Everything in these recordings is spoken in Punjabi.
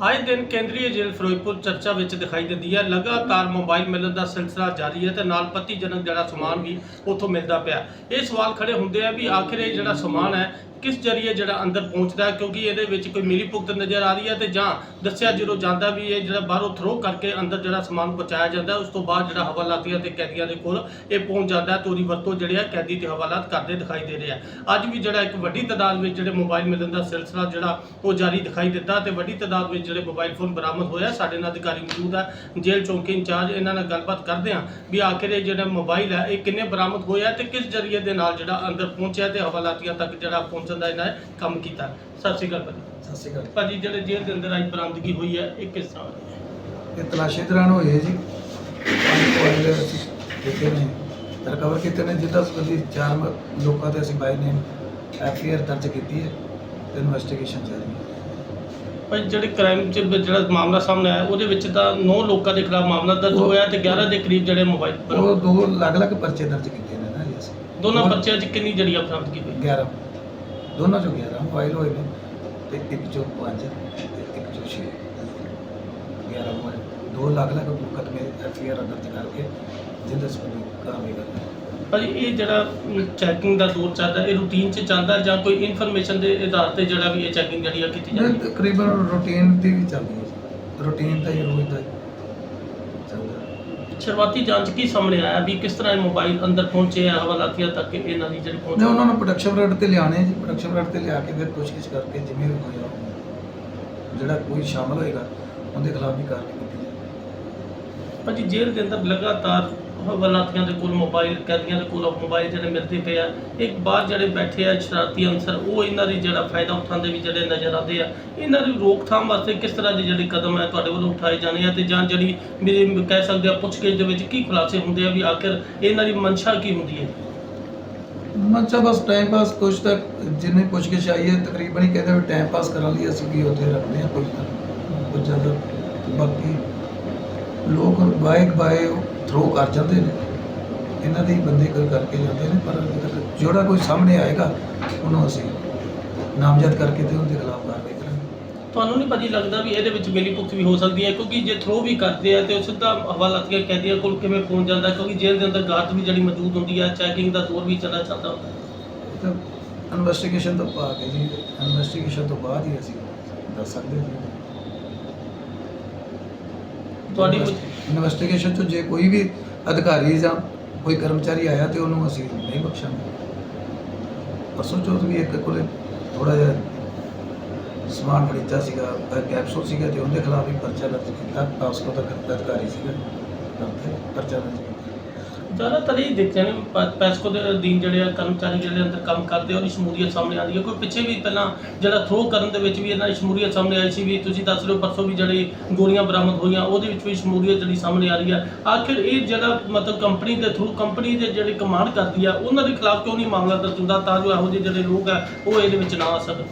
ਆਏ ਦਿਨ ਕੇਂਦਰੀ ਜੇਲ੍ਹ ਫਿਰੋਜ਼ਪੁਰ ਚਰਚਾ ਵਿੱਚ ਦਿਖਾਈ ਦਿੰਦੀ ਹੈ। ਲਗਾਤਾਰ ਮੋਬਾਈਲ ਮਿਲਣ ਦਾ ਸਿਲਸਿਲਾ ਜਾਰੀ ਹੈ ਤੇ ਨਾਲ ਪੱਤੀਜਨਕ ਜਿਹੜਾ ਸਮਾਨ ਵੀ ਉੱਥੋਂ ਮਿਲਦਾ ਪਿਆ। ਇਹ ਸਵਾਲ ਖੜੇ ਹੁੰਦੇ ਆ ਵੀ ਆਖਿਰ ਇਹ ਜਿਹੜਾ ਸਮਾਨ ਹੈ ਕਿਸ ਜਰੀਏ ਜਿਹੜਾ ਅੰਦਰ ਪਹੁੰਚਦਾ ਕਿਉਂਕਿ ਇਹਦੇ ਵਿੱਚ ਕੋਈ ਮਿਲੀ ਭੁਗਤ ਨਜ਼ਰ ਆ ਰਹੀ ਹੈ ਤੇ ਜਾਂ ਦੱਸਿਆ ਜਦੋਂ ਜਾਂਦਾ ਵੀ ਇਹ ਜਿਹੜਾ ਬਾਹਰੋਂ ਥਰੋ ਕਰਕੇ ਅੰਦਰ ਜਿਹੜਾ ਸਮਾਨ ਪਹੁੰਚਾਇਆ ਜਾਂਦਾ ਉਸ ਤੋਂ ਬਾਅਦ ਜਿਹੜਾ ਹਵਾਲਾਤੀਆਂ ਤੇ ਕੈਦੀਆਂ ਦੇ ਕੋਲ ਇਹ ਪਹੁੰਚ ਜਾਂਦਾ ਹੈ ਤੇ ਉਹਦੀ ਵਰਤੋਂ ਜਿਹੜੇ ਆ ਕੈਦੀ ਤੇ ਹਵਾਲਾਤ ਕਰਦੇ ਦਿਖਾਈ ਦੇ ਰਹੇ ਆ ਅੱਜ ਵੀ ਜਿਹੜਾ ਇੱਕ ਵੱਡੀ ਤਾਦਾਦ ਵਿੱਚ ਜਿਹੜੇ ਮੋਬਾਈਲ ਮਿਲਣ ਦਾ ਸਿਲਸਿਲਾ ਜਿਹੜਾ ਉਹ ਜਾਰੀ ਦਿਖਾਈ ਦਿੱਤਾ ਤੇ ਵੱਡੀ ਤਾਦਾਦ ਵਿੱਚ ਜਿਹੜੇ ਮੋਬਾਈਲ ਫੋਨ ਬਰਾਮਦ ਹੋਇਆ, ਸਾਡੇ ਨਾਲ ਅਧਿਕਾਰੀ ਮੌਜੂਦ ਹੈ, ਜੇਲ੍ਹ ਚੌਂਕੀ ਇੰਚਾਰਜ, ਇਹਨਾਂ ਨਾਲ ਗੱਲਬਾਤ ਕਰਦੇ ਹਾਂ ਵੀ ਆਖਿਰ ਇਹ ਜਿਹੜਾ ਮੋਬਾਈਲ ਹੈ, ਇਹ ਕਿੰਨੇ ਬਰਾਮਦ ਹੋਇਆ ਤੇ ਕਿਸ ਜਰੀਏ ਦੇ ਨਾਲ ਜਿਹੜਾ ਅੰਦਰ ਪਹੁੰਚਿਆ ਤੇ ਹਵਾਲਾਤੀਆਂ ਤੱਕ ਜਿਹੜਾ ਪਹੁੰਚ ਪਹੁੰਚਣ ਦਾ ਇਹਨਾਂ ਕੰਮ ਕੀਤਾ। ਸਤਿ ਸ਼੍ਰੀ ਅਕਾਲ ਭਾਜੀ। ਸਤਿ ਸ਼੍ਰੀ ਅਕਾਲ। ਭਾਜੀ ਜਿਹੜੇ ਜੇਲ੍ਹ ਦੇ ਅੰਦਰ ਅੱਜ ਬਰਾਮਦਗੀ ਹੋਈ ਹੈ ਇਹ ਕਿਸ ਤਰ੍ਹਾਂ ਹੋਈ ਹੈ? ਇਹ ਤਲਾਸ਼ੀ ਦੌਰਾਨ ਹੋਏ ਹੈ ਜੀ। ਪੰਜ ਕੋਇਲ ਅਸੀਂ ਕੀਤੇ ਨੇ ਰਿਕਵਰ ਕੀਤੇ ਨੇ। ਜਿੱਦਾਂ ਸੰਬੰਧੀ ਚਾਰ ਮ- ਲੋਕਾਂ ਤੇ ਅਸੀਂ ਬਾਈ ਨੇ ਐਫ ਆਈ ਆਰ ਦਰਜ ਕੀਤੀ ਹੈ ਤੇ ਇਨਵੈਸਟੀਗੇਸ਼ਨ ਜਾਰੀ ਹੈ। ਭਾਈ ਜਿਹੜੇ ਕ੍ਰਾਈਮ ਚ ਜਿਹੜਾ ਮਾਮਲਾ ਸਾਹਮਣੇ ਆਇਆ ਉਹਦੇ ਵਿੱਚ ਤਾਂ 9 ਲੋਕਾਂ ਦੇ ਖਿਲਾਫ ਮਾਮਲਾ ਦਰਜ ਉਹ- ਹੋਇਆ ਤੇ 11 ਦੇ ਕਰੀਬ ਜਿਹੜੇ ਮੋਬਾਈਲ ਉਹ ਦੋ ਅਲੱਗ-ਅਲੱਗ ਪਰਚੇ ਦਰਜ ਕੀਤੇ ਨੇ ਨਾ ਜੀ ਅਸੀਂ। ਦੋਨਾਂ ਪਰਚਿਆਂ 'ਚ ਕਿੰਨੀ ਜੜੀਆਂ ਬਰਾਮਦਗੀ ਹੋਈ? 11 ਦੋਨਾਂ ਚੋਂ 11 ਮੋਬਾਈਲ ਹੋਏ ਨੇ ਤੇ ਇੱਕ ਚੋਂ 5 ਤੇ ਇੱਕ ਚੋਂ 6 11 ਮੋਬਾਈਲ ਦੋ ਅਲੱਗ-ਅਲੱਗ ਮੁਕੱਦਮੇ ਐਫ ਆਈ ਆਰ ਦਰਜ ਕਰਕੇ ਜਿਹਦੇ ਸੰਬੰਧੀ ਕਾਰਵਾਈ ਕਰਦੇ ਭਾਜੀ ਇਹ ਜਿਹੜਾ ਚੈਕਿੰਗ ਦਾ ਦੌਰ ਚੱਲਦਾ ਇਹ ਰੂਟੀਨ 'ਚ ਚੱਲਦਾ ਜਾਂ ਕੋਈ ਇਨਫੋਰਮੇਸ਼ਨ ਦੇ ਆਧਾਰ ਤੇ ਜਿਹੜਾ ਵੀ ਇਹ ਚੈਕਿੰਗ ਜਿਹੜੀ ਆ ਕੀਤੀ ਜਾਂਦੀ ਹੈ? ਤਕਰੀਬਨ ਰੂਟੀਨ ਦੀ ਵੀ ਚੱਲਦੀ ਹੈ। ਰੂਟੀਨ ਤਾਂ ਹੀ ਰੋਜ਼ ਦਾ ਸ਼ੁਰੂਆਤੀ ਜਾਂਚ ਕੀ ਸਾਹਮਣੇ ਆਇਆ ਵੀ ਕਿਸ ਤਰ੍ਹਾਂ ਇਹ ਮੋਬਾਈਲ ਅੰਦਰ ਪਹੁੰਚੇ ਆ ਹਵਾਲਾਤੀਆਂ ਤੱਕ ਇਹਨਾਂ ਦੀ ਜਿਹੜੀ ਪਹੁੰਚ ਨੇ ਉਹਨਾਂ ਨੂੰ ਪ੍ਰੋਡਕਸ਼ਨ ਰੇਟ ਤੇ ਲਿਆਣੇ ਜੀ ਪ੍ਰੋਡਕਸ਼ਨ ਰੇਟ ਤੇ ਲਿਆ ਕੇ ਫਿਰ ਪੁੱਛਗਿੱਛ ਕਰਕੇ ਜਿਵੇਂ ਵੀ ਹੋਇਆ ਜਿਹੜਾ ਕੋਈ ਸ਼ਾਮਲ ਹੋਏਗਾ ਉਹਦੇ ਖਿਲਾਫ ਵੀ ਕਾਰਵਾਈ ਕੀਤੀ ਜਾਏਗੀ ਭਾਜੀ ਜੇਲ੍ਹ ਦੇ ਅੰਦਰ ਲਗਾਤਾਰ ਹਵਾਲਾਤੀਆਂ ਦੇ ਕੋਲ ਮੋਬਾਈਲ ਕੈਦੀਆਂ ਦੇ ਕੋਲ ਮੋਬਾਈਲ ਜਿਹੜੇ ਮਿਲਦੇ ਪਏ ਆ। ਇੱਕ ਬਾਹਰ ਜਿਹੜੇ ਬੈਠੇ ਆ ਸ਼ਰਾਰਤੀ ਅਨਸਰ, ਉਹ ਇਹਨਾਂ ਦੀ ਜਿਹੜਾ ਫਾਇਦਾ ਉਠਾਉਂਦੇ ਵੀ ਜਿਹੜੇ ਨਜ਼ਰ ਆਉਂਦੇ ਆ। ਇਹਨਾਂ ਦੀ ਰੋਕਥਾਮ ਵਾਸਤੇ ਕਿਸ ਤਰ੍ਹਾਂ ਦੇ ਜਿਹੜੇ ਕਦਮ ਹੈ ਤੁਹਾਡੇ ਵੱਲੋਂ ਉਠਾਏ ਜਾਣੇ ਆ ਤੇ ਜਾਂ ਜਿਹੜੀ ਮੇਰੇ ਕਹਿ ਸਕਦੇ ਆ ਪੁੱਛਗਿੱਛ ਦੇ ਵਿੱਚ ਕੀ ਖੁਲਾਸੇ ਹੁੰਦੇ ਆ ਵੀ ਆਖਿਰ ਇਹਨਾਂ ਦੀ ਮਨਸ਼ਾ ਕੀ ਹੁੰਦੀ ਹੈ? ਮਨਸਾ ਬਸ ਟਾਈਮ ਪਾਸ ਕੁਛ ਤੱਕ ਜਿੰਨੇ ਪੁੱਛਗਿੱਛ ਆਈ ਹੈ, ਤਕਰੀਬਨ ਹੀ ਕਹਿੰਦੇ ਵੀ ਟਾਈਮ ਪਾਸ ਕਰਨ ਲਈ ਅਸੀਂ ਵੀ ਉੱਥੇ ਰੱਖਦੇ ਹਾਂ ਕੁਝ ਤਾਂ ਕੁਝ ਜ਼ਿਆਦਾ, ਬਾਕੀ ਲੋਕ ਬਾਈਕ ਬਾਏ ਥਰੋ ਕਰ ਜਾਂਦੇ ਨੇ। ਇਹਨਾਂ ਦੇ ਹੀ ਬੰਦੇ ਕੋਈ ਕਰਕੇ ਜਾਂਦੇ ਨੇ ਪਰ ਜਿਹੜਾ ਕੋਈ ਸਾਹਮਣੇ ਆਏਗਾ ਉਹਨੂੰ ਅਸੀਂ ਨਾਮਜ਼ਦ ਕਰਕੇ ਤੇ ਉਹਦੇ ਖਿਲਾਫ ਕਾਰਵਾਈ ਕਰਾਂਗੇ। ਤੁਹਾਨੂੰ ਨਹੀਂ ਭਾਜੀ ਲੱਗਦਾ ਵੀ ਇਹਦੇ ਵਿੱਚ ਮਿਲੀ ਭੁਗਤ ਵੀ ਹੋ ਸਕਦੀ ਹੈ ਕਿਉਂਕਿ ਜੇ ਥਰੋ ਵੀ ਕਰਦੇ ਆ ਤੇ ਉਹ ਸਿੱਧਾ ਹਵਾਲਾਤੀਆਂ ਕੈਦੀਆਂ ਕੋਲ ਕਿਵੇਂ ਪਹੁੰਚ ਜਾਂਦਾ ਕਿਉਂਕਿ ਜੇਲ੍ਹ ਦੇ ਅੰਦਰ ਗਾਰਡ ਵੀ ਜਿਹੜੀ ਮੌਜੂਦ ਹੁੰਦੀ ਹੈ ਚੈਕਿੰਗ ਦਾ ਦੌਰ ਵੀ ਚੱਲਦਾ ਚੱਲਦਾ ਹੁੰਦਾ। ਇਨਵੈਸਟੀਗੇਸ਼ਨ ਤੋਂ ਕੇ ਜੀ ਇਨਵੈਸਟੀਗੇਸ਼ਨ ਤੋਂ ਬਾਅਦ ਹੀ ਅਸੀਂ ਦੱਸ ਸਕਦੇ ਹਾਂ ਤੁਹਾਡੀ ਕੁਝ ਇਨਵੈਸਟੀਗੇਸ਼ਨ ਤੋਂ ਜੇ ਕੋਈ ਵੀ ਅਧਿਕਾਰੀ ਜਾਂ ਕੋਈ ਕਰਮਚਾਰੀ ਆਇਆ ਤੇ ਉਹਨੂੰ ਅਸੀਂ ਨਹੀਂ ਬਖਸ਼ਾਂਗੇ। ਪਰਸੋਂ ਚੌਥ ਵੀ ਇੱਕ ਕੋਲੇ ਥੋੜਾ ਜਿਹਾ ਸਮਾਨ ਖਰੀਦਿਆ ਸੀਗਾ ਅ, ਕੈਪਸੂਲ ਸੀਗਾ ਤੇ ਉਹਦੇ ਖਿਲਾਫ ਵੀ ਪਰਚਾ ਦਰਜ ਕੀਤਾ। ਪਾਸਕੋ ਦਾ ਅਧਿਕਾਰੀ ਸੀਗਾ। ਪਰਚਾ ਦਰਜ ਕੀਤਾ ਜ਼ਿਆਦਾਤਰ ਇਹ ਦੇਖਦੇ ਨੇ, ਪ- ਪੈਸਕੋ ਦੇ ਅਧੀਨ ਜਿਹੜੇ ਆ ਕਰਮਚਾਰੀ ਜਿਹੜੇ ਅੰਦਰ ਕੰਮ ਕਰਦੇ ਆ ਉਹਦੀ ਸ਼ਮੂਲੀਅਤ ਸਾਹਮਣੇ ਆਉਂਦੀ ਹੈ। ਕੋਈ ਪਿੱਛੇ ਵੀ ਪਹਿਲਾਂ ਜਿਹੜਾ ਥਰੋ ਕਰਨ ਦੇ ਵਿੱਚ ਵੀ ਇਹਨਾਂ ਦੀ ਸ਼ਮੂਲੀਅਤ ਸਾਹਮਣੇ ਆਈ ਸੀ ਵੀ ਤੁਸੀਂ ਦੱਸ ਰਹੇ ਹੋ ਪਰਸੋਂ ਵੀ ਜਿਹੜੀ ਗੋਲੀਆਂ ਬਰਾਮਦ ਹੋਈਆਂ, ਉਹਦੇ ਵਿੱਚ ਵੀ ਸ਼ਮੂਲੀਅਤ ਜਿਹੜੀ ਸਾਹਮਣੇ ਆ ਰਹੀ ਹੈ। ਆਖਿਰ ਇਹ ਜਿਹੜਾ ਮਤਲਬ ਕੰਪਨੀ ਦੇ ਥਰੂ ਕੰਪਨੀ ਦੇ ਜਿਹੜੇ ਕਮਾਂਡ ਕਰਦੀ ਆ, ਉਹਨਾਂ ਦੇ ਖਿਲਾਫ ਕਿਉਂ ਨਹੀਂ ਮਾਮਲਾ ਦਰਜ ਹੁੰਦਾ ਤਾਂ ਜੋ ਇਹੋ ਜਿਹੇ ਜਿਹੜੇ ਲੋਕ ਆ, ਉਹ ਇਹਦੇ ਵਿੱਚ ਨਾ ਆ ਸਕਣ?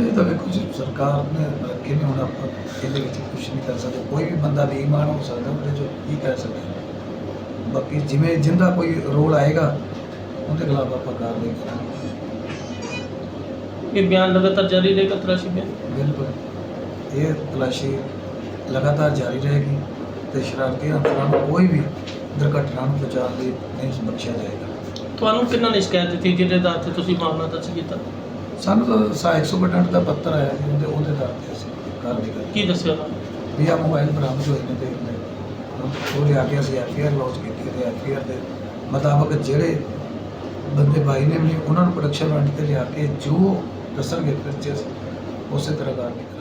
ਇਹ ਤਾਂ ਵੇਖੋ ਜੀ, ਸਰਕਾਰ ਨੇ ਰੱਖੇ ਹੁਣ ਆਪਾਂ ਇਹਦੇ ਵਿੱਚ ਕੁਝ ਨਹੀਂ ਕਰ ਸਕਦੇ। ਕੋਈ ਵੀ ਬੰਦਾ ਬੇਈਮਾਨ ਹੋ ਸਕਦਾ, ਉਹਦੇ ਜੋ ਕੀ ਕਰ ਸਕਦੇ? ਬਾਕੀ ਜਿਵੇਂ ਜਿੰਦਾ ਕੋਈ ਰੋਲ ਆਏਗਾ ਉਹਦੇ ਖਿਲਾਫ ਆਪਾਂ ਕਾਰਵਾਈ ਕਰਾਂਗੇ। ਇਹ ਬਿਆਨ ਲਗਾਤਾਰ ਜਾਰੀ ਰਹੇਗਾ ਤਲਾਸ਼ੀ ਬਿਆਨ? ਬਿਲਕੁਲ। ਇਹ ਤਲਾਸ਼ੀ ਲਗਾਤਾਰ ਜਾਰੀ ਰਹੇਗੀ ਤੇ ਸ਼ਰਾਰਤੀ ਅਨਸਰਾਂ ਨੂੰ ਕੋਈ ਵੀ ਦੁਰਘਟਨਾ ਨੂੰ ਬਚਾਉਣ ਲਈ ਨਹੀਂ ਬਖਸ਼ਿਆ ਜਾਏਗਾ। ਤੁਹਾਨੂੰ ਕਿੰਨਾ ਨੇ ਸ਼ਿਕਾਇਤ ਦਿੱਤੀ ਜਿਹਦੇ ਆਧਾਰ ਤੇ ਤੁਸੀਂ ਮਾਮਲਾ ਦਰਜ ਕੀਤਾ? ਸਾਨੂੰ ਤਾਂ ਸਾ 100% ਦਾ ਪੱਤਰ ਆਇਆ ਜੀ ਉਹਦੇ ਉਹਦੇ ਆਧਾਰ ਤੇ ਅਸੀਂ ਕਾਰਵਾਈ ਕਰਾਂਗੇ। ਕੀ ਦੱਸਿਆ ਉਹਨਾਂ ਨੇ? ਵੀ ਆ ਮੋਬਾਈਲ ਬਰਾਮਦ ਹੋਏ ਨੇ ਤੇ ਉਹ ਲਿਆ ਕੇ ਅਸੀਂ ਐਫ ਆਰ ਲੌਂਚ ਕੀਤੀ। ਤੇ ਐਫ ਆਰ ਦੇ ਮੁਤਾਬਕ ਜਿਹੜੇ ਬੰਦੇ ਬਾਈ ਨੇ ਵੀ ਉਹਨਾਂ ਨੂੰ ਪ੍ਰੋਡਕਸ਼ਨ ਵਾਰੰਟ ਤੇ ਲਿਆ ਕੇ ਜੋ ਦੱਸਣਗੇ ਫਿਰ ਚ ਉਸੇ ਤਰ੍ਹਾਂ ਕਾਰਵਾਈ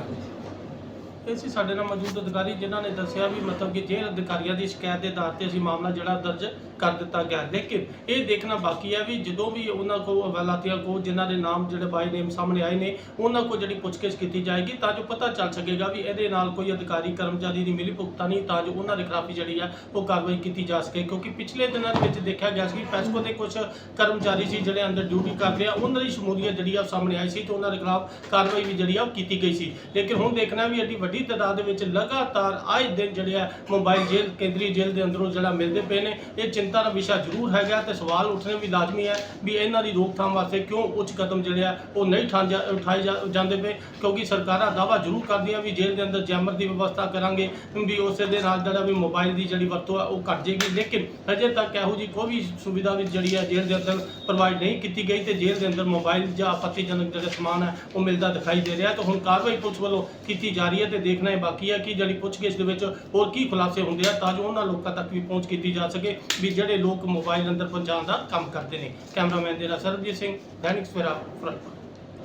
ਇਹ ਸੀ ਸਾਡੇ ਨਾਲ ਮੌਜੂਦ ਅਧਿਕਾਰੀ ਜਿਨ੍ਹਾਂ ਨੇ ਦੱਸਿਆ ਵੀ ਮਤਲਬ ਕਿ ਜੇਲ੍ਹ ਅਧਿਕਾਰੀਆਂ ਦੀ ਸ਼ਿਕਾਇਤ ਦੇ ਆਧਾਰ ਤੇ ਅਸੀਂ ਮਾਮਲਾ ਜਿਹੜਾ ਦਰਜ ਕਰ ਦਿੱਤਾ ਗਿਆ ਲੇਕਿਨ ਇਹ ਦੇਖਣਾ ਬਾਕੀ ਹੈ ਵੀ ਜਦੋਂ ਵੀ ਉਹਨਾਂ ਕੋਲ ਹਵਾਲਾਤੀਆਂ ਕੋਲ ਜਿਨ੍ਹਾਂ ਦੇ ਨਾਮ ਜਿਹੜੇ ਬਾਈ ਨੇਮ ਸਾਹਮਣੇ ਆਏ ਨੇ, ਉਹਨਾਂ ਕੋਲ ਜਿਹੜੀ ਪੁੱਛਗਿੱਛ ਕੀਤੀ ਜਾਏਗੀ ਤਾਂ ਜੋ ਪਤਾ ਚੱਲ ਸਕੇਗਾ ਵੀ ਇਹਦੇ ਨਾਲ ਕੋਈ ਅਧਿਕਾਰੀ ਕਰਮਚਾਰੀ ਦੀ ਮਿਲੀ ਭੁਗਤਾ ਨਹੀਂ, ਤਾਂ ਜੋ ਉਹਨਾਂ ਦੇ ਖਿਲਾਫ ਵੀ ਜਿਹੜੀ ਆ ਉਹ ਕਾਰਵਾਈ ਕੀਤੀ ਜਾ ਸਕੇ। ਕਿਉਂਕਿ ਪਿਛਲੇ ਦਿਨਾਂ ਦੇ ਵਿੱਚ ਦੇਖਿਆ ਗਿਆ ਸੀ ਕਿ ਪੈਸਕੋ ਦੇ ਕੁਝ ਕਰਮਚਾਰੀ ਸੀ ਜਿਹੜੇ ਅੰਦਰ ਡਿਊਟੀ ਕਰਦੇ ਆ, ਉਹਨਾਂ ਦੀ ਸ਼ਮੂਲੀਅਤ ਜਿਹੜੀ ਆ ਉਹ ਸਾਹਮਣੇ ਆਈ ਸੀ ਤੇ ਉਹਨਾਂ ਦੇ ਖਿਲਾਫ ਕਾਰਵਾਈ ਵੀ ਜਿਹੜੀ ਆ ਉਹ ਕੀਤੀ ਗਈ ਸੀ। ਲੇਕਿਨ ਹੁਣ ਦੇਖਣਾ ਵੀ ਐਡੀ ਵੱਡੀ ਵੱਡੀ ਤਾਦਾਦ ਵਿੱਚ ਲਗਾਤਾਰ ਆਏ ਦਿਨ ਜਿਹੜੇ ਆ ਮੋਬਾਈਲ ਜੇਲ੍ਹ, ਕੇਂਦਰੀ ਜੇਲ੍ਹ ਦੇ ਅੰਦਰੋਂ ਜਿਹੜਾ ਮਿਲਦੇ ਪਏ ਨੇ, ਇਹ ਚਿੰਤਾ ਦਾ ਵਿਸ਼ਾ ਜ਼ਰੂਰ ਹੈਗਾ ਤੇ ਸਵਾਲ ਉੱਠਣੇ ਵੀ ਲਾਜ਼ਮੀ ਹੈ ਵੀ ਇਹਨਾਂ ਦੀ ਰੋਕਥਾਮ ਵਾਸਤੇ ਕਿਉਂ ਉੱਚ ਕਦਮ ਜਿਹੜੇ ਆ, ਉਹ ਨਹੀਂ ਉਠਾਏ ਜਾਂਦੇ ਪਏ, ਕਿਉਂਕਿ ਸਰਕਾਰਾਂ ਦਾਵਾ ਜ਼ਰੂਰ ਕਰਦੀਆਂ ਵੀ ਜੇਲ੍ਹ ਦੇ ਅੰਦਰ ਜੈਮਰ ਦੀ ਵਿਵਸਥਾ ਕਰਾਂਗੇ, ਵੀ ਉਸੇ ਦੇ ਨਾਲ ਜਿਹੜਾ ਵੀ ਮੋਬਾਈਲ ਦੀ ਜਿਹੜੀ ਵਰਤੋਂ ਹੈ ਉਹ ਘਟ ਜਾਏਗੀ, ਲੇਕਿਨ ਅਜੇ ਤੱਕ ਇਹੋ ਜੀ ਕੋਈ ਵੀ ਸੁਵਿਧਾ ਵੀ ਜਿਹੜੀ ਹੈ ਜੇਲ੍ਹ ਦੇ ਅੰਦਰ ਪ੍ਰੋਵਾਈਡ ਨਹੀਂ ਕੀਤੀ ਗਈ ਤੇ ਜੇਲ੍ਹ ਦੇ ਅੰਦਰ ਮੋਬਾਈਲ ਜਾਂ ਆਪੱਤੀਜਨਕ ਜਿਹੜਾ ਸਮਾਨ ਹੈ ਉਹ ਮਿਲਦਾ ਦਿਖਾਈ ਦੇ ਰਿਹਾ ਤਾਂ ਹੁਣ ਕਾਰਵਾਈ ਪੁਲਿਸ ਵੱਲੋਂ ਕੀਤੀ ਜਾ ਰਹੀ ਹੈ ਤੇ ਦੇਖਣਾ ਇਹ ਬਾਕੀ ਹੈ ਕਿ ਜਿਹੜੀ ਪੁੱਛਗਿੱਛ ਦੇ ਵਿੱਚ ਹੋਰ ਕੀ ਖੁਲਾਸੇ ਹੁੰਦੇ ਆ ਤਾਂ ਜੋ ਉਹਨਾਂ ਲੋਕਾਂ ਤੱਕ ਵੀ ਪਹੁੰਚ ਕੀਤੀ ਜਾ ਸਕੇ ਵੀ ਜਿਹੜੇ ਲੋਕ ਮੋਬਾਈਲ ਅੰਦਰ ਪਹੁੰਚਾਉਣ ਦਾ ਕੰਮ ਕਰਦੇ ਨੇ। ਕੈਮਰਾਮੈਨ ਦੇ ਨਾਲ ਸਰਬਜੀਤ ਸਿੰਘ, ਦੈਨਿਕ ਸਵੇਰਾ, ਫਿਰੋਜ਼ਪੁਰ।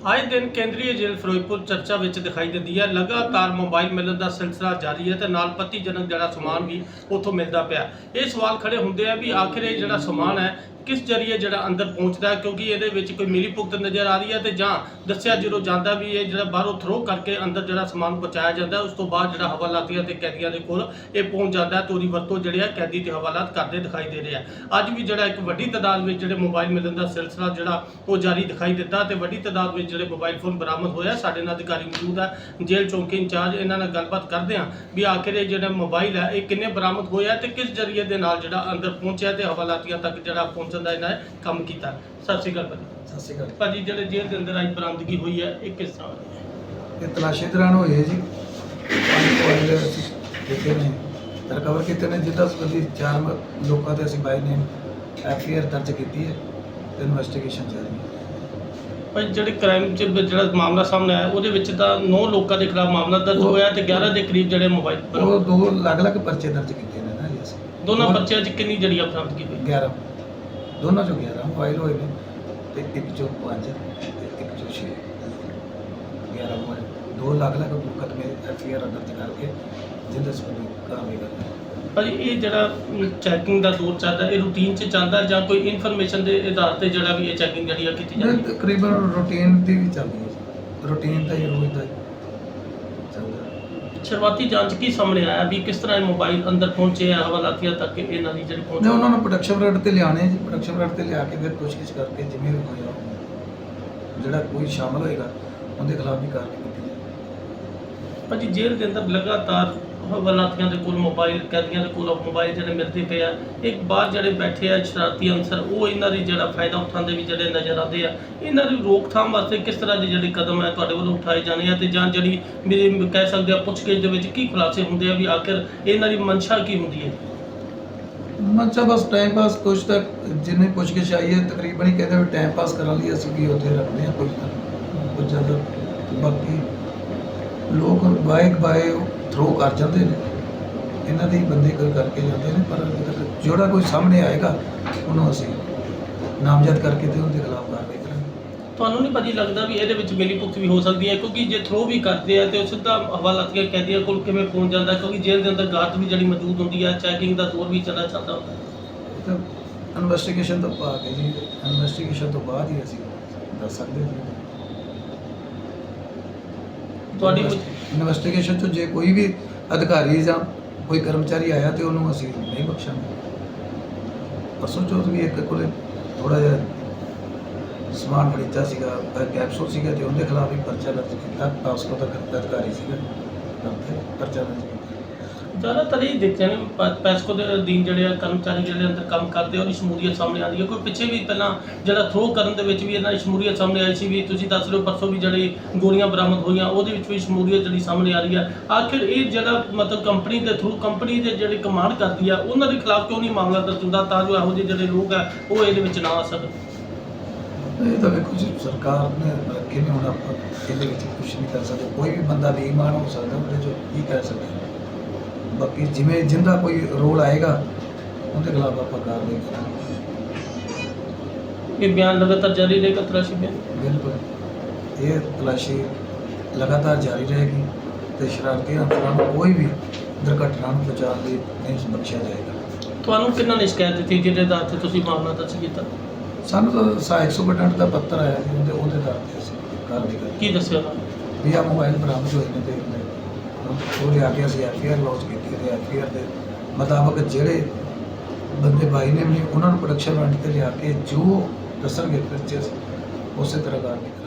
ਆਏ ਦਿਨ ਕੇਂਦਰੀ ਜੇਲ੍ਹ ਫਿਰੋਜ਼ਪੁਰ ਚਰਚਾ ਵਿੱਚ ਦਿਖਾਈ ਦਿੰਦੀ ਹੈ। ਲਗਾਤਾਰ ਮੋਬਾਈਲ ਮਿਲਣ ਦਾ ਸਿਲਸਿਲਾ ਜਾਰੀ ਹੈ ਤੇ ਨਾਲ ਪੱਤੀਜਨਕ ਜਿਹੜਾ ਸਮਾਨ ਵੀ ਉੱਥੋਂ ਮਿਲਦਾ ਪਿਆ। ਇਹ ਸਵਾਲ ਖੜੇ ਹੁੰਦੇ ਆ ਵੀ ਆਖਿਰ ਇਹ ਜਿਹੜਾ ਸਮਾਨ ਹੈ ਕਿਸ ਜਰੀਏ ਜਿਹੜਾ ਅੰਦਰ ਪਹੁੰਚਦਾ ਕਿਉਂਕਿ ਇਹਦੇ ਵਿੱਚ ਕੋਈ ਮਿਲੀ ਭੁਗਤ ਨਜ਼ਰ ਆ ਰਹੀ ਹੈ ਤੇ ਜਾਂ ਦੱਸਿਆ ਜਦੋਂ ਜਾਂਦਾ ਵੀ ਇਹ ਜਿਹੜਾ ਬਾਹਰੋਂ ਥਰੋ ਕਰਕੇ ਅੰਦਰ ਜਿਹੜਾ ਸਮਾਨ ਪਹੁੰਚਾਇਆ ਜਾਂਦਾ ਉਸ ਤੋਂ ਬਾਅਦ ਜਿਹੜਾ ਹਵਾਲਾਤੀਆਂ ਤੇ ਕੈਦੀਆਂ ਦੇ ਕੋਲ ਇਹ ਪਹੁੰਚ ਜਾਂਦਾ ਹੈ ਤੇ ਉਹਦੀ ਵਰਤੋਂ ਜਿਹੜੇ ਆ ਕੈਦੀ ਤੇ ਹਵਾਲਾਤ ਕਰਦੇ ਦਿਖਾਈ ਦੇ ਰਿਹਾ ਅੱਜ ਵੀ ਜਿਹੜਾ ਇੱਕ ਵੱਡੀ ਤਾਦਾਦ ਵਿੱਚ ਜਿਹੜੇ ਮੋਬਾਈਲ ਮਿਲਣ ਦਾ ਸਿਲਸਿਲਾ ਜਿਹੜਾ ਉਹ ਜਾਰੀ ਦਿਖਾਈ ਦਿੱਤਾ ਤੇ ਵੱਡੀ ਤਾਦਾਦ ਵਿੱਚ ਜਿਹੜੇ ਮੋਬਾਈਲ ਫੋਨ ਬਰਾਮਦ ਹੋਇਆ, ਸਾਡੇ ਨਾਲ ਅਧਿਕਾਰੀ ਮੌਜੂਦ ਹੈ, ਜੇਲ੍ਹ ਚੌਂਕੀ ਇੰਚਾਰਜ, ਇਹਨਾਂ ਨਾਲ ਗੱਲਬਾਤ ਕਰਦੇ ਹਾਂ ਵੀ ਆਖਿਰ ਇਹ ਜਿਹੜਾ ਮੋਬਾਈਲ ਹੈ, ਇਹ ਕਿੰਨੇ ਬਰਾਮਦ ਹੋਇਆ ਤੇ ਕਿਸ ਜਰੀਏ ਦੇ ਨਾਲ ਜਿਹੜਾ ਅੰਦਰ ਪਹੁੰਚਿਆ ਤੇ ਹਵਾਲਾਤੀਆਂ ਤੱਕ ਜਿਹੜਾ ਪਹੁੰਚਣ ਦਾ ਇਹਨਾਂ ਨੇ ਕੰਮ ਕੀਤਾ। ਸਤਿ ਸ਼੍ਰੀ ਅਕਾਲ ਭਾਜੀ। ਸਤਿ ਸ਼੍ਰੀ ਅਕਾਲ। ਭਾਜੀ ਜਿਹੜੇ ਜੇਲ੍ਹ ਦੇ ਅੰਦਰ ਅੱਜ ਬਰਾਮਦਗੀ ਹੋਈ ਹੈ ਇਹ ਕਿਸ ਤਰ੍ਹਾਂ ਹੋਈ ਹੈ? ਇਹ ਤਲਾਸ਼ੀ ਦੌਰਾਨ ਹੋਈ ਹੈ ਜੀ। ਪੰਜ ਮੋਬਾਈਲ ਅਸੀਂ ਦੇਖੇ ਨੇ ਰਿਕਵਰ ਕੀਤੇ ਨੇ ਜਿੱਦਾਂ ਸੰਬੰਧੀ ਚਾਰ ਮ- ਲੋਕਾਂ ਤੇ ਅਸੀਂ ਬਾਈ ਨੇ ਐਫ ਆਈ ਆਰ ਦਰਜ ਕੀਤੀ ਹੈ ਤੇ ਇਨਵੈਸਟੀਗੇਸ਼ਨ ਜਾਰੀ ਹੈ। ਭਾਜੀ ਜਿਹੜੇ ਕ੍ਰਾਈਮ ਚ ਜਿਹੜਾ ਮਾਮਲਾ ਸਾਹਮਣੇ ਆਇਆ ਉਹਦੇ ਵਿੱਚ ਤਾਂ 9 ਲੋਕਾਂ ਦੇ ਖਿਲਾਫ ਮਾਮਲਾ ਦਰਜ ਉਹ- ਹੋਇਆ ਤੇ 11 ਦੇ ਕਰੀਬ ਜਿਹੜੇ ਮੋਬਾਈਲ ਉਹ ਦੋ ਅਲੱਗ-ਅਲੱਗ ਪਰਚੇ ਦਰਜ ਕੀਤੇ ਨੇ ਨਾ ਜੀ ਅਸੀਂ। ਦੋਨਾਂ ਬੱਚਿਆਂ 'ਚ ਕਿੰਨੀ ਜੜੀਆਂ ਬਰਾਮਦਗੀ ਹੋਈ 11 ਦੋਨਾਂ ਚੋਂ 11 ਮੋਬਾਈਲ ਹੋਏ ਨੇ ਤੇ ਇੱਕ ਚੋਂ 5 ਤੇ ਇੱਕ ਚੋਂ 6 11 ਮੋਬਾਈਲ ਦੋ ਅਲੱਗ-ਅਲੱਗ ਮੁਕੱਦਮੇ ਐਫ ਆਈ ਆਰ ਦਰਜ ਕਰਕੇ ਜਿੰਦੇ ਸੰਬੰਧੀ ਕਾਰਵਾਈ ਕਰਦੇ ਭਾਜੀ ਇਹ ਜਿਹੜਾ ਚੈਕਿੰਗ ਦਾ ਦੌਰ ਚੱਲਦਾ ਇਹ ਰੂਟੀਨ 'ਚ ਚੱਲਦਾ ਜਾਂ ਕੋਈ ਇਨਫੋਰਮੇਸ਼ਨ ਦੇ ਆਧਾਰ ਤੇ ਜਿਹੜਾ ਵੀ ਇਹ ਚੈਕਿੰਗ ਜਿਹੜੀ ਆ ਕੀਤੀ ਜਾਂਦੀ ਹੈ? ਤਕਰੀਬਨ ਰੂਟੀਨ ਦੀ ਵੀ ਚੱਲਦੀ ਹੈ। ਰੂਟੀਨ ਤਾਂ ਹੀ ਰੋਜ਼ ਦਾ ਚੱਲਦਾ। ਸ਼ੁਰੂਆਤੀ ਜਾਂਚ ਕੀ ਸਾਹਮਣੇ ਆਇਆ ਵੀ ਕਿਸ ਤਰ੍ਹਾਂ ਇਹ ਮੋਬਾਈਲ ਅੰਦਰ ਪਹੁੰਚੇ ਆ ਹਵਾਲਾਤੀਆਂ ਤੱਕ ਇਹਨਾਂ ਦੀ ਜਿਹੜੀ ਪਹੁੰਚ ਨੇ ਉਹਨਾਂ ਨੂੰ ਪ੍ਰੋਡਕਸ਼ਨ ਰੇਟ ਤੇ ਲਿਆਣੇ ਜੀ ਪ੍ਰੋਡਕਸ਼ਨ ਰੇਟ ਤੇ ਲਿਆ ਕੇ ਫਿਰ ਪੁੱਛਗਿੱਛ ਕਰਕੇ ਜਿਵੇਂ ਵੀ ਹੋਇਆ ਜਿਹੜਾ ਕੋਈ ਸ਼ਾਮਲ ਹੋਏਗਾ ਉਹਦੇ ਖਿਲਾਫ ਵੀ ਕਾਰਵਾਈ ਕੀਤੀ ਜਾਏਗੀ ਭਾਜੀ ਜੇਲ੍ਹ ਦੇ ਅੰਦਰ ਲਗਾਤਾਰ ਹਵਾਲਾਤੀਆਂ ਦੇ ਕੋਲ ਮੋਬਾਈਲ ਕੈਦੀਆਂ ਦੇ ਕੋਲ ਮੋਬਾਈਲ ਜਿਹੜੇ ਮਿਲਦੇ ਪਏ ਆ। ਇੱਕ ਬਾਹਰ ਜਿਹੜੇ ਬੈਠੇ ਆ ਸ਼ਰਾਰਤੀ ਅਨਸਰ, ਉਹ ਇਹਨਾਂ ਦੀ ਜਿਹੜਾ ਫਾਇਦਾ ਉਠਾਉਂਦੇ ਵੀ ਜਿਹੜੇ ਨਜ਼ਰ ਆਉਂਦੇ ਆ। ਇਹਨਾਂ ਦੀ ਰੋਕਥਾਮ ਵਾਸਤੇ ਕਿਸ ਤਰ੍ਹਾਂ ਦੇ ਜਿਹੜੇ ਕਦਮ ਹੈ ਤੁਹਾਡੇ ਵੱਲੋਂ ਉਠਾਏ ਜਾਣੇ ਆ ਤੇ ਜਾਂ ਜਿਹੜੀ ਮੇਰੇ ਕਹਿ ਸਕਦੇ ਆ ਪੁੱਛਗਿੱਛ ਦੇ ਵਿੱਚ ਕੀ ਖੁਲਾਸੇ ਹੁੰਦੇ ਆ ਵੀ ਆਖਿਰ ਇਹਨਾਂ ਦੀ ਮਨਸ਼ਾ ਕੀ ਹੁੰਦੀ ਹੈ? ਮੱਚਾ ਬਸ ਟਾਈਮ ਪਾਸ ਕੁਛ ਤੱਕ ਜਿੰਨੇ ਪੁੱਛਗਿੱਛ ਆਈ ਹੈ, ਤਕਰੀਬਨ ਹੀ ਕਹਿੰਦੇ ਵੀ ਟਾਈਮ ਪਾਸ ਕਰਨ ਲਈ ਅਸੀਂ ਵੀ ਉੱਥੇ ਰੱਖਦੇ ਹਾਂ ਕੁਝ ਤਾਂ ਕੁਝ ਜ਼ਿਆਦਾ ਬਾਕੀ ਲੋਕ ਬਾਈਕ ਬਾਏ ਥਰੋ ਕਰ ਜਾਂਦੇ ਨੇ। ਇਹਨਾਂ ਦੇ ਹੀ ਬੰਦੇ ਕਰ ਕਰਕੇ ਜਾਂਦੇ ਨੇ ਪਰ ਜਿਹੜਾ ਕੋਈ ਸਾਹਮਣੇ ਆਏਗਾ ਉਹਨੂੰ ਅਸੀਂ ਨਾਮਜ਼ਦ ਕਰਕੇ ਤੇ ਉਹਦੇ ਖਿਲਾਫ ਕਾਰਵਾਈ ਕਰਾਂਗੇ। ਤੁਹਾਨੂੰ ਨਹੀਂ ਭਾਜੀ ਲੱਗਦਾ ਵੀ ਇਹਦੇ ਵਿੱਚ ਮਿਲੀ ਭੁਗਤ ਵੀ ਹੋ ਸਕਦੀ ਹੈ ਕਿਉਂਕਿ ਜੇ ਥਰੋ ਵੀ ਕਰਦੇ ਆ ਤੇ ਉਹ ਸਿੱਧਾ ਹਵਾਲਾਤੀਆਂ ਕੈਦੀਆਂ ਕੋਲ ਕਿਵੇਂ ਪਹੁੰਚ ਜਾਂਦਾ ਕਿਉਂਕਿ ਜੇਲ੍ਹ ਦੇ ਅੰਦਰ ਗਾਰਡ ਵੀ ਜਿਹੜੀ ਮੌਜੂਦ ਹੁੰਦੀ ਹੈ ਚੈਕਿੰਗ ਦਾ ਦੌਰ ਵੀ ਚੱਲਦਾ ਚੱਲਦਾ ਹੁੰਦਾ। ਇਨਵੈਸਟੀਗੇਸ਼ਨ ਤੋਂ ਕੇ ਜੀ ਇਨਵੈਸਟੀਗੇਸ਼ਨ ਤੋਂ ਬਾਅਦ ਹੀ ਅਸੀਂ ਦੱਸ ਸਕਦੇ ਹਾਂ। ਤੁਹਾਡੀ ਇਨਵੈਸਟੀਗੇਸ਼ਨ ਤੋਂ ਜੇ ਕੋਈ ਵੀ ਅਧਿਕਾਰੀ ਜਾਂ ਕੋਈ ਕਰਮਚਾਰੀ ਆਇਆ ਤੇ ਉਹਨੂੰ ਅਸੀਂ ਨਹੀਂ ਬਖਸ਼ਾਂਗੇ। ਪਰਸੋਂ ਚੌਥ ਵੀ ਇੱਕ ਕੋਲੇ ਥੋੜਾ ਜਿਹਾ ਸਮਾਨ ਫੜੀਤਾ ਸੀਗਾ ਅਹ ਕੈਪਸੂਲ ਸੀਗਾ ਤੇ ਉਹਦੇ ਖਿਲਾਫ ਵੀ ਪਰਚਾ ਦਰਜ ਕੀਤਾ। ਪਾਸਕੋ ਦਾ ਅਧਿਕਾਰੀ ਸੀਗਾ। ਉੱਥੇ ਪਰਚਾ ਦਰਜ ਕੀਤਾ। ਜ਼ਿਆਦਾਤਰ ਇਹ ਦੇਖਿਆ ਨੇ, ਪ- ਪੈਸਕੋ ਦੇ ਅਧੀਨ ਜਿਹੜੇ ਆ ਕਰਮਚਾਰੀ ਜਿਹੜੇ ਅੰਦਰ ਕੰਮ ਕਰਦੇ ਆ, ਉਹਦੀ ਸ਼ਮੂਲੀਅਤ ਸਾਹਮਣੇ ਆਉਂਦੀ ਹੈ ਕੋਈ ਪਿੱਛੇ ਵੀ ਪਹਿਲਾਂ ਜਿਹੜਾ ਥਰੋ ਕਰਨ ਦੇ ਵਿੱਚ ਵੀ ਇਹਨਾਂ ਦੀ ਸ਼ਮੂਲੀਅਤ ਸਾਹਮਣੇ ਆਈ ਸੀ ਵੀ ਤੁਸੀਂ ਦੱਸ ਰਹੇ ਹੋ ਪਰਸੋਂ ਵੀ ਜਿਹੜੀ ਗੋਲੀਆਂ ਬਰਾਮਦ ਹੋਈਆਂ, ਉਹਦੇ ਵਿੱਚ ਵੀ ਸ਼ਮੂਲੀਅਤ ਜਿਹੜੀ ਸਾਹਮਣੇ ਆ ਰਹੀ ਹੈ ਆਖਿਰ ਇਹ ਜਿਹੜਾ ਮਤਲਬ ਕੰਪਨੀ ਦੇ ਥਰੂ ਕੰਪਨੀ ਦੇ ਜਿਹੜੇ ਕਮਾਂਡ ਕਰਦੀ ਆ, ਉਹਨਾਂ ਦੇ ਖਿਲਾਫ ਕਿਉਂ ਨਹੀਂ ਮਾਮਲਾ ਦਰਜ ਹੁੰਦਾ ਤਾਂ ਜੋ ਇਹੋ ਜਿਹੇ ਜਿਹੜੇ ਲੋਕ ਆ, ਉਹ ਇਹਦੇ ਵਿੱਚ ਨਾ ਆ ਸਕਣ? ਇਹ ਤਾਂ ਵੇਖੋ ਜੀ, ਸਰਕਾਰ ਨੇ ਰੱਖੇ ਹੁਣ ਆਪਾਂ ਇਹਦੇ ਵਿੱਚ ਕੁਝ ਨਹੀਂ ਕਰ ਸਕਦੇ, ਕੋਈ ਵੀ ਬੰਦਾ ਬੇਈਮਾਨ ਹੋ ਸਕਦਾ, ਉਹਦੇ ਚ ਕੀ ਕਹਿ ਸਕਦੇ? ਬਾਕੀ ਜਿਵੇਂ ਜਿੰਦਾ ਕੋਈ ਰੋਲ ਆਏਗਾ ਉਹਦੇ ਖਿਲਾਫ ਆਪਾਂ ਕਾਰਵਾਈ ਕਰਾਂਗੇ। ਇਹ ਬਿਆਨ ਲਗਾਤਾਰ ਜਾਰੀ ਰਹੇਗਾ ਤਲਾਸ਼ੀ ਬਿਆਨ? ਬਿਲਕੁਲ। ਇਹ ਤਲਾਸ਼ੀ ਲਗਾਤਾਰ ਜਾਰੀ ਰਹੇਗੀ ਤੇ ਸ਼ਰਾਰਤੀ ਅਨਸਰਾਂ ਨੂੰ ਕੋਈ ਵੀ ਦੁਰਘਟਨਾ ਨੂੰ ਬਚਾਉਣ ਲਈ ਨਹੀਂ ਬਖਸ਼ਿਆ ਜਾਏਗਾ। ਤੁਹਾਨੂੰ ਕਿੰਨਾ ਨੇ ਸ਼ਿਕਾਇਤ ਦਿੱਤੀ ਜਿਹਦੇ ਆਧਾਰ ਤੇ ਤੁਸੀਂ ਮਾਮਲਾ ਦਰਜ ਕੀਤਾ? ਸਾਨੂੰ ਤਾਂ ਸਾ 100% ਦਾ ਪੱਤਰ ਆਇਆ ਜੀ ਉਹਦੇ ਉਹਦੇ ਤੇ ਅਸੀਂ ਕਾਰਵਾਈ ਕਰਾਂਗੇ। ਕੀ ਦੱਸਿਆ ਉਹਨਾਂ ਨੇ? ਵੀ ਆ ਮੋਬਾਈਲ ਬਰਾਮਦ ਹੋਏ ਨੇ ਤੇ ਉਹ ਲਿਆ ਕੇ ਅਸੀਂ ਐਫ ਆਰ ਲੌਂਚ ਕੀਤੀ ਤੇ ਐਫ ਦੇ ਮੁਤਾਬਕ ਜਿਹੜੇ ਬੰਦੇ ਬਾਈ ਨੇ ਵੀ ਉਹਨਾਂ ਨੂੰ ਪ੍ਰੋਡਕਸ਼ਨ ਵਾਰੰਟ ਤੇ ਲਿਆ ਕੇ ਜੋ ਦੱਸਣਗੇ ਫਿਰ ਚ ਉਸੇ ਤਰ੍ਹਾਂ ਕਾਰਵਾਈ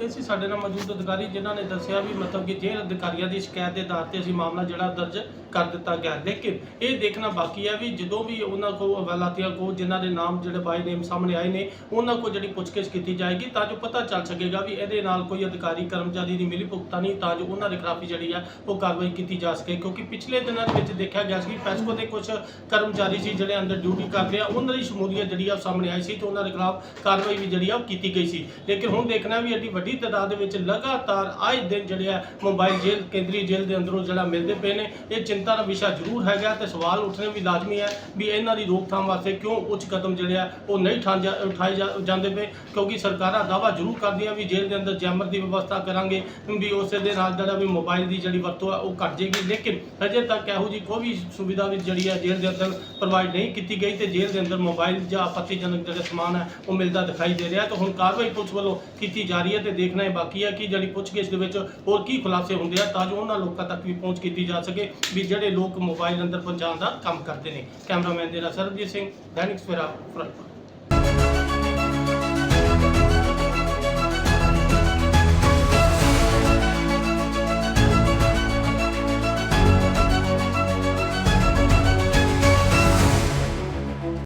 ਇਹ ਸੀ ਸਾਡੇ ਨਾਲ ਮੌਜੂਦ ਅਧਿਕਾਰੀ ਜਿਨ੍ਹਾਂ ਨੇ ਦੱਸਿਆ ਵੀ ਮਤਲਬ ਕਿ ਜੇਲ੍ਹ ਅਧਿਕਾਰੀਆਂ ਦੀ ਸ਼ਿਕਾਇਤ ਦੇ ਆਧਾਰ ਤੇ ਅਸੀਂ ਮਾਮਲਾ ਜਿਹੜਾ ਦਰਜ ਕਰ ਦਿੱਤਾ ਗਿਆ ਲੇਕਿਨ ਇਹ ਦੇਖਣਾ ਬਾਕੀ ਹੈ ਵੀ ਜਦੋਂ ਵੀ ਉਹਨਾਂ ਕੋ ਅਦਾਲਤੀਆਂ ਕੋ ਜਿਨ੍ਹਾਂ ਦੇ ਨਾਮ ਜਿਹੜੇ ਬਾਈ ਨੇਮ ਸਾਹਮਣੇ ਆਏ ਨੇ, ਉਹਨਾਂ ਕੋ ਜਿਹੜੀ ਪੁੱਛਗਿੱਛ ਕੀਤੀ ਜਾਏਗੀ ਤਾਂ ਜੋ ਪਤਾ ਚੱਲ ਸਕੇਗਾ ਵੀ ਇਹਦੇ ਨਾਲ ਕੋਈ ਅਧਿਕਾਰੀ ਕਰਮਚਾਰੀ ਦੀ ਮਿਲੀ ਭੁਗਤਾ ਨਹੀਂ, ਤਾਂ ਜੋ ਉਹਨਾਂ ਦੇ ਖਿਲਾਫ ਜਿਹੜੀ ਆ ਉਹ ਕਾਰਵਾਈ ਕੀਤੀ ਜਾ ਸਕੇ। ਕਿਉਂਕਿ ਪਿਛਲੇ ਦਿਨਾਂ ਦੇ ਵਿੱਚ ਦੇਖਿਆ ਗਿਆ ਸੀ ਕਿ ਪੈਸਕੋ ਦੇ ਕੁਝ ਕਰਮਚਾਰੀ ਸੀ ਜਿਹੜੇ ਅੰਦਰ ਡਿਊਟੀ ਕਰਦੇ ਆ, ਉਹਨਾਂ ਦੀ ਸ਼ਮੂਲੀਅਤ ਜਿਹੜੀ ਆ ਉਹ ਸਾਹਮਣੇ ਆਈ ਸੀ ਤੇ ਉਹਨਾਂ ਦੇ ਖਿਲਾਫ ਕਾਰਵਾਈ ਵੀ ਜਿਹੜੀ ਆ ਉਹ ਕੀਤੀ ਗਈ ਸੀ। ਲੇਕਿਨ ਹੁਣ ਦੇਖਣਾ ਵੀ ਐਡੀ ਵੱਡੀ ਤਾਦਾਦ ਦੇ ਵਿੱਚ ਲਗਾਤਾਰ ਆਏ ਦਿਨ ਜਿਹੜੇ ਆ ਮੋਬਾਈਲ ਜੇਲ੍ਹ, ਕੇਂਦਰੀ ਜੇਲ੍ਹ ਦੇ ਅੰਦਰੋਂ ਜਿਹੜਾ ਮਿਲਦੇ ਪਏ ਨੇ। ਇਹ ਚਿੰਤਾ ਦਾ ਵਿਸ਼ਾ ਜ਼ਰੂਰ ਹੈਗਾ ਤੇ ਸਵਾਲ ਉੱਠਣੇ ਵੀ ਲਾਜ਼ਮੀ ਹੈ ਵੀ ਇਹਨਾਂ ਦੀ ਰੋਕਥਾਮ ਵਾਸਤੇ ਕਿਉਂ ਉੱਚ ਕਦਮ ਜਿਹੜੇ ਆ ਉਹ ਨਹੀਂ ਠਾਂ ਉਠਾਏ ਜਾ- ਜਾਂਦੇ ਪਏ। ਕਿਉਂਕਿ ਸਰਕਾਰਾਂ ਦਾਵਾ ਜ਼ਰੂਰ ਕਰਦੀਆਂ ਵੀ ਜੇਲ੍ਹ ਦੇ ਅੰਦਰ ਜੈਮਰ ਦੀ ਵਿਵਸਥਾ ਕਰਾਂਗੇ ਵੀ ਉਸੇ ਦੇ ਨਾਲ ਜਿਹੜਾ ਵੀ ਮੋਬਾਈਲ ਦੀ ਜਿਹੜੀ ਵਰਤੋਂ ਆ ਉਹ ਘਟ ਜਾਏਗੀ। ਲੇਕਿਨ ਅਜੇ ਤੱਕ ਇਹੋ ਜੀ ਕੋਈ ਵੀ ਸੁਵਿਧਾ ਵੀ ਜਿਹੜੀ ਹੈ ਜੇਲ੍ਹ ਦੇ ਅੰਦਰ ਪ੍ਰੋਵਾਈਡ ਨਹੀਂ ਕੀਤੀ ਗਈ ਤੇ ਜੇਲ੍ਹ ਦੇ ਅੰਦਰ ਮੋਬਾਈਲ ਜਾਂ ਆਪੱਤੀਜਨਕ ਜਿਹੜਾ ਸਮਾਨ ਹੈ ਉਹ ਮਿਲਦਾ ਦਿਖਾਈ ਦੇ ਰਿਹਾ। ਤਾਂ ਹੁਣ ਕਾਰਵਾਈ ਪੁਲਿਸ ਵੱਲੋਂ ਕੀਤੀ ਜਾ ਰਹੀ ਹੈ ਤੇ ਦੇਖਣਾ ਇਹ ਬਾਕੀ ਹੈ ਕਿ ਜਿਹੜੀ ਪੁੱਛਗਿੱਛ ਦੇ ਵਿੱਚ ਹੋਰ ਕੀ ਖੁਲਾਸੇ ਹੁੰਦੇ ਆ, ਤਾਂ ਜੋ ਉਹਨਾਂ ਲੋਕਾਂ ਤੱਕ ਵੀ ਪਹੁੰਚ ਕੀਤੀ ਜਾ ਸਕੇ ਵੀ ਜਿਹੜੇ ਲੋਕ ਮੋਬਾਈਲ ਅੰਦਰ ਪਹੁੰਚਾਉਣ ਦਾ ਕੰਮ ਕਰਦੇ ਨੇ। ਕੈਮਰਾਮੈਨ ਦੇ ਨਾਲ ਸਰਬਜੀਤ ਸਿੰਘ, ਦੈਨਿਕ ਸਵੇਰਾ, ਫਿਰੋਜ਼ਪੁਰ।